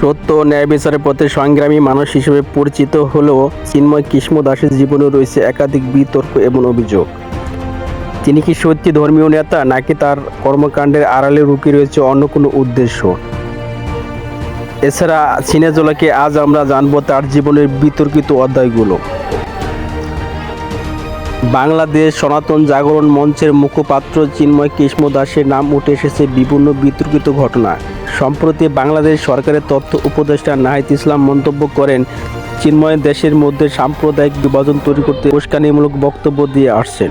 সত্য ও ন্যায় বিচারের পথে সংগ্রামী মানুষ হিসেবে পরিচিত হলেও চিন্ময় কৃষ্ণ দাসের জীবনে রয়েছে একাধিক বিতর্ক এবং অভিযোগ। তিনি কি সত্যি ধর্মীয় নেতা, নাকি তার কর্মকাণ্ডের আড়ালে রুকি রয়েছে অন্য কোনো উদ্দেশ্য? এছাড়া সিনেজলাকে আজ আমরা জানব তার জীবনের বিতর্কিত অধ্যায়গুলো। বাংলাদেশ সনাতন জাগরণ মঞ্চের মুখপাত্র চিন্ময় কৃষ্ণ দাসের নাম উঠে এসেছে বিভিন্ন বিতর্কিত ঘটনা সম্প্রতি বাংলাদেশ সরকারের তথ্য উপদেষ্টা নাহিদ ইসলাম মন্তব্য করেন, চিন্ময় দেশের মধ্যে সাম্প্রদায়িক বিভাজন তৈরি করতে উস্কানিমূলক বক্তব্য দিয়ে আসছেন।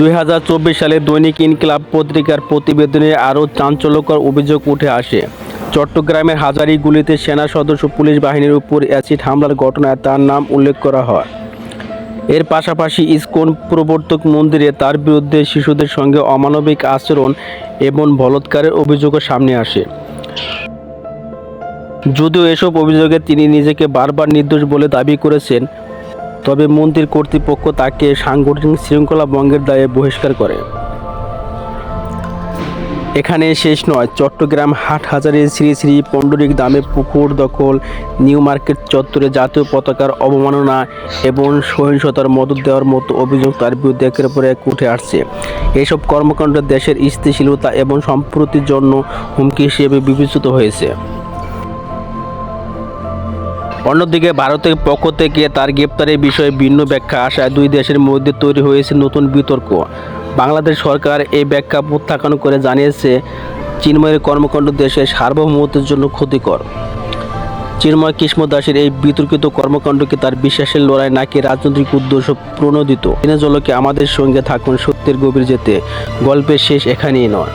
দুই হাজার চব্বিশ সালে দৈনিক ইনকিলাব পত্রিকার প্রতিবেদনে আরও চাঞ্চল্যকর অভিযোগ উঠে আসে। চট্টগ্রামের হাজারিগুলিতে সেনা সদস্য পুলিশ বাহিনীর উপর অ্যাসিড হামলার ঘটনায় তার নাম উল্লেখ করা হয়। এর পাশাপাশি ইসকন প্রবর্তক মন্দিরে তার বিরুদ্ধে শিশুদের সঙ্গে অমানবিক আচরণ এবং বলৎকারের অভিযোগও সামনে আসে। যদিও এসব অভিযোগে তিনি নিজেকে বারবার নির্দোষ বলে দাবি করেছেন, তবে মন্দির কর্তৃপক্ষ তাকে সাংগঠনিক শৃঙ্খলা ভঙ্গের দায়ে বহিষ্কার করে। এখানে শেষ নয়, চট্টগ্রাম হাট হাজারে শ্রী শ্রী পণ্ডরিক দামে পুকুর দখল, নিউ মার্কেট চত্বরে জাতীয় পতাকার অবমাননা এবং সহিংসতার মদত দেওয়ার মতো অভিযোগ তার বিরুদ্ধে একের পর এক উঠে আসছে। এসব কর্মকাণ্ড দেশের স্থিতিশীলতা এবং সম্প্রতির জন্য হুমকি হিসেবে বিবেচিত হয়েছে। অন্যদিকে ভারতের পক্ষ থেকে তার গ্রেপ্তারের বিষয়ে ভিন্ন ব্যাখ্যা আসায় দুই দেশের মধ্যে তৈরি হয়েছে নতুন বিতর্ক। বাংলাদেশ সরকার এই ব্যাখ্যা প্রত্যাখ্যান করে জানিয়েছে, চিন্ময়ের কর্মকাণ্ড দেশের সার্বভৌমত্বের জন্য ক্ষতিকর। চিন্ময় কৃষ্ণ দাসের এই বিতর্কিত কর্মকাণ্ডকে তার বিশ্বাসের লড়াই নাকি রাজনৈতিক উদ্দেশ্য প্রণোদিত? জলকে আমাদের সঙ্গে থাকুন সত্যের গভীর যেতে। গল্পের শেষ এখানেই নয়।